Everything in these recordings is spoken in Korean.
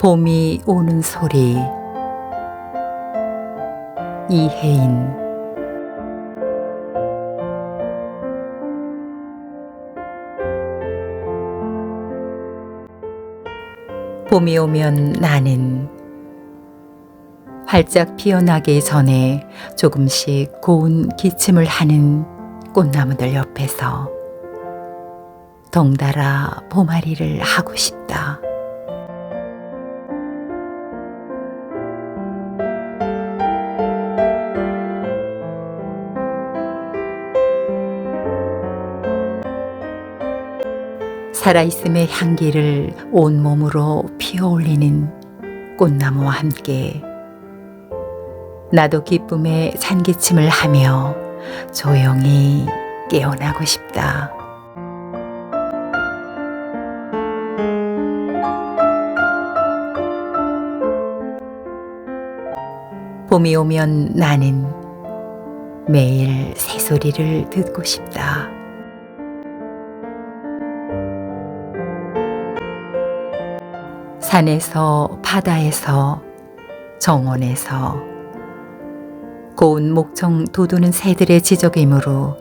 봄이 오는 소리 이혜인 봄이 오면 나는 활짝 피어나기 전에 조금씩 고운 기침을 하는 꽃나무들 옆에서 덩달아 봄아리를 하고 싶다. 살아있음의 향기를 온몸으로 피어올리는 꽃나무와 함께 나도 기쁨의 잔기침을 하며 조용히 깨어나고 싶다. 봄이 오면 나는 매일 새소리를 듣고 싶다. 산에서 바다에서 정원에서. 고운 목청 돋우는 새들의 지적이므로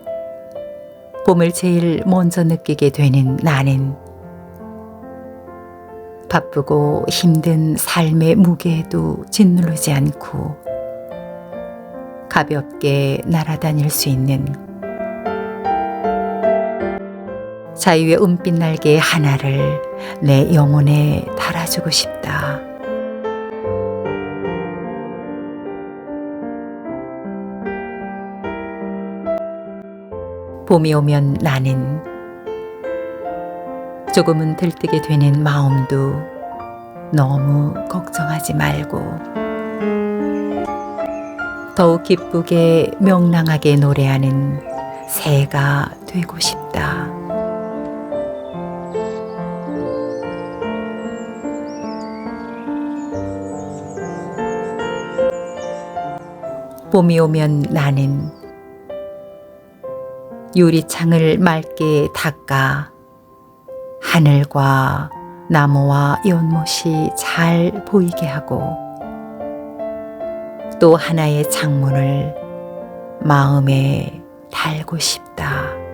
봄을 제일 먼저 느끼게 되는 나는 바쁘고 힘든 삶의 무게에도 짓누르지 않고 가볍게 날아다닐 수 있는 자유의 은빛 날개 하나를 내 영혼에 달아주고 싶다. 봄이 오면 나는 조금은 들뜨게 되는 마음도 너무 걱정하지 말고 더욱 기쁘게 명랑하게 노래하는 새가 되고 싶다. 봄이 오면 나는 유리창을 맑게 닦아 하늘과 나무와 연못이 잘 보이게 하고 또 하나의 창문을 마음에 달고 싶다.